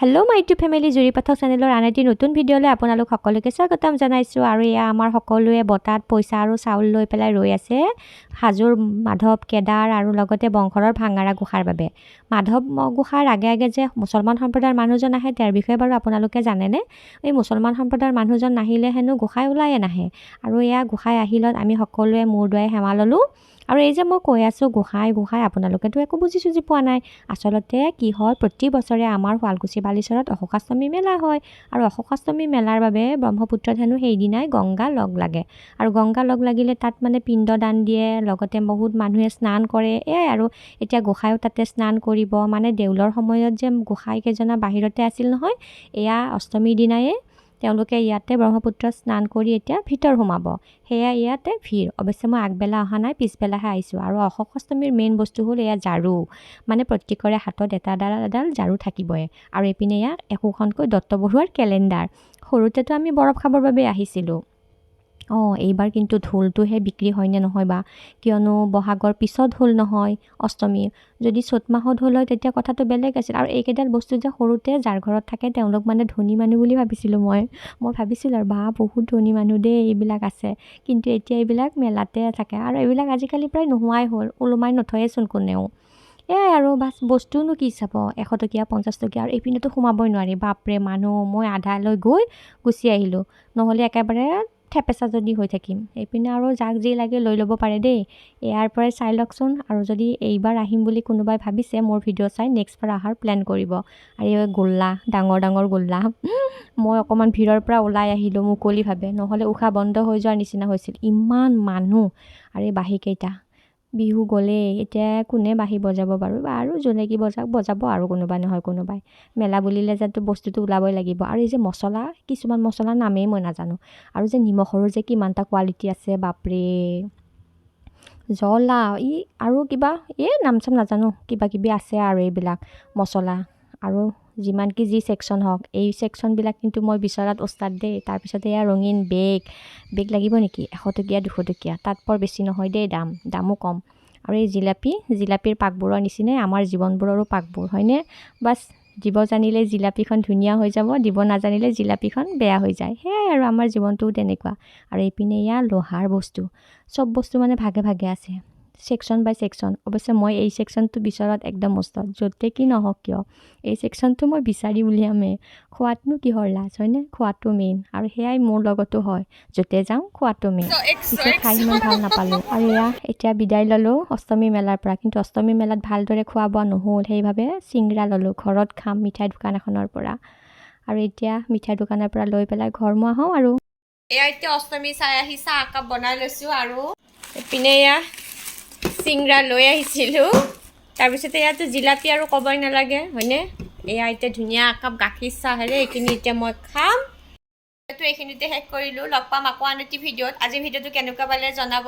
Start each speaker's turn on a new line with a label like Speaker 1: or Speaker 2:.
Speaker 1: Hello মাই two family জুৰি পাঠক চেনেলৰ আন এটি নতুন ভিডিঅ'লৈ আপোনালোক সকলোকে স্বাগতম জনাইছোঁ। আৰু এয়া আমাৰ সকলোৱে বটাত পইচা আৰু চাউল লৈ পেলাই ৰৈ আছে। হাজোৰ মাধৱ কেদাৰ আৰু লগতে বংশৰৰ ভাঙাৰা গোসাঁৰ বাবে। মাধৱ গোসাঁৰ আগে আগে যে মুছলমান সম্প্ৰদায়ৰ মানুহজন আহে তেওঁৰ বিষয়ে বাৰু আপোনালোকে জানেনে? এই মুছলমান সম্প্ৰদায়ৰ মানুহজন নাহিলে হেনো গোসাঁই ওলায়ে নাহে। আৰু এয়া গোসাঁই আহিলত আমি সকলোৱে মূৰ দুৱাই সেৱা ল'লোঁ। আৰু এই যে মই কৈ আছোঁ গোসাঁই গোসাঁই আপোনালোকেতো একো বুজি চুজি পোৱা নাই। আচলতে কি হয় প্ৰতি বছৰে আমাৰ শুৱালকুছি বালিচৰত অশোকাষ্টমী মেলা হয় আৰু অশোকাষ্টমী মেলাৰ বাবে ব্ৰহ্মপুত্ৰত হেনো সেইদিনাই গংগা লগ লাগে। আৰু গংগা লগ লাগিলে তাত মানে পিণ্ড দান দিয়ে লগতে বহুত মানুহে স্নান কৰে এয়াই আৰু। এতিয়া গোসাঁইও তাতে স্নান কৰিব মানে দেউলৰ সময়ত যে গোসাঁইকেইজনা বাহিৰতে আছিল নহয় এয়া অষ্টমীৰ দিনায়ে তেওঁলোকে ইয়াতে ব্ৰহ্মপুত্ৰত স্নান কৰি এতিয়া ভিতৰ সোমাব। সেয়া ইয়াতে ভিৰ। অৱশ্যে মই আগবেলা অহা নাই পিছবেলাহে আহিছোঁ। আৰু অশোক অষ্টমীৰ মেইন বস্তু হ'ল এয়া ঝাৰু মানে প্ৰত্যেকৰে হাতত এটা এডাল ঝাৰু থাকিবই। আৰু এইপিনে ইয়াত একোখনকৈ দত্ত বৰুৱাৰ কেলেণ্ডাৰ। সৰুতেতো আমি বৰফ খাবৰ বাবে আহিছিলোঁ। অঁ এইবাৰ কিন্তু ঢোলটোহে বিক্ৰী হয়নে নহয় বা কিয়নো বহাগৰ পিছত হ'ল নহয় অষ্টমী। যদি চ'ত মাহত হ'ল হয় তেতিয়া কথাটো বেলেগ আছিল। আৰু এইকেইডাল বস্তু যে সৰুতে যাৰ ঘৰত থাকে তেওঁলোক মানে ধনী মানুহ বুলি ভাবিছিলোঁ মই। মই ভাবিছিলোঁ আৰু বা বহুত ধনী মানুহ দেই এইবিলাক আছে। কিন্তু এতিয়া এইবিলাক মেলাতে থাকে। আৰু এইবিলাক আজিকালি প্ৰায় নোহোৱাই হ'ল ওলোমাই নথয়েচোন কোনেও। এয়াই আৰু বাছ বস্তুনো কি চাব? এশ টকীয়া পঞ্চাছ টকীয়া আৰু এইপিনেতো সোমাবই নোৱাৰি। বাপৰে মানুহ মই আধালৈ গৈ গুচি আহিলোঁ। নহ'লে একেবাৰে থেপেচা যদি হৈ থাকিম। এইপিনে আৰু যাক যি লাগে লৈ ল'ব পাৰে দেই। ইয়াৰ পৰাই চাই লওকচোন। আৰু যদি এইবাৰ আহিম বুলি কোনোবাই ভাবিছে মোৰ ভিডিঅ' চাই নেক্সটবাৰ অহাৰ প্লেন কৰিব। আৰু এই গোল্লা ডাঙৰ ডাঙৰ গোল্লা। মই অকণমান ভিৰৰ পৰা ওলাই আহিলোঁ মুকলিভাৱে। নহ'লে উশাহ বন্ধ হৈ যোৱাৰ নিচিনা হৈছিল। ইমান মানুহ। আৰু এই বাঁহীকেইটা বিহু গ'লেই এতিয়া কোনে বাঁহী বজাব বাৰু? আৰু যোনে কি বজাওক বজাব আৰু কোনোবাই নহয় কোনোবাই। মেলা বুলিলে যাতে বস্তুটো ওলাবই লাগিব। আৰু এই যে মছলা কিছুমান মছলাৰ নামেই মই নাজানো। আৰু যে নিমখৰো যে কিমানটা কোৱালিটি আছে বাপৰে! জ্বলা ই আৰু কিবা এই নাম চাম নাজানো। কিবা কিবি আছে আৰু এইবিলাক মছলা। আৰু যিমান কি যি ছেকশ্যন হওক এই ছেকশ্যনবিলাক কিন্তু মই বিচৰাত ওস্তাদ দেই। তাৰপিছতে এয়া ৰঙীন বেগ। বেগ লাগিব নেকি? এশ টকীয়া দুশ টকীয়া তাত বৰ বেছি নহয় দেই দাম। দামো কম। আৰু এই জিলাপি জিলাপিৰ পাকবোৰৰ নিচিনাই আমাৰ জীৱনবোৰৰো পাকবোৰ হয়নে? বাছ দিব জানিলে জিলাপিখন ধুনীয়া হৈ যাব দিব নাজানিলে জিলাপিখন বেয়া হৈ যায়। সেয়াই আৰু আমাৰ জীৱনটোও তেনেকুৱা। আৰু এইপিনে এয়া লোহাৰ বস্তু। চব বস্তু মানে ভাগে ভাগে আছে। ছেকশ্যন বাই ছেকশ্যন অৱশ্যে মই এই ছেকশ্যনটো বিচৰাত একদম মস্ত য'তে কি নহওক কিয়। এই ছেকশ্যনটো মই বিচাৰি উলিয়ামেই খোৱাতনো কিহৰ লাজ হয়নে? খোৱাটো মেইন আৰু সেয়াই মোৰ লগতো হয়। য'তে যাওঁ খোৱাটো মেইন পিছে খাই সিমান ভাল নাপালোঁ। আৰু এয়া এতিয়া বিদায় ল'লোঁ অষ্টমী মেলাৰ পৰা। কিন্তু অষ্টমী মেলাত ভালদৰে খোৱা বোৱা নহ'ল। সেইবাবে চিংৰা ল'লোঁ ঘৰত খাম মিঠাই দোকান এখনৰ পৰা। আৰু এতিয়া মিঠাই দোকানৰ পৰা লৈ পেলাই ঘৰ মই আহোঁ আৰু। এয়া এতিয়া অষ্টমী চাই আহি চাহ একাপ বনাই লৈছোঁ আৰু। এইপিনে এয়া চিংৰা লৈ আহিছিলোঁ। তাৰপিছতে ইয়াতো জিলাপি আৰু ক'বই নালাগে হয়নে? এয়া এতিয়া ধুনীয়া একাপ গাখীৰ চাহেৰে এইখিনি এতিয়া মই খাম। এইখিনিতে শেষ কৰিলোঁ লগ পাম আকৌ আন এটি ভিডিঅ'ত। আজি ভিডিঅ'টো কেনেকুৱা পালে জনাব।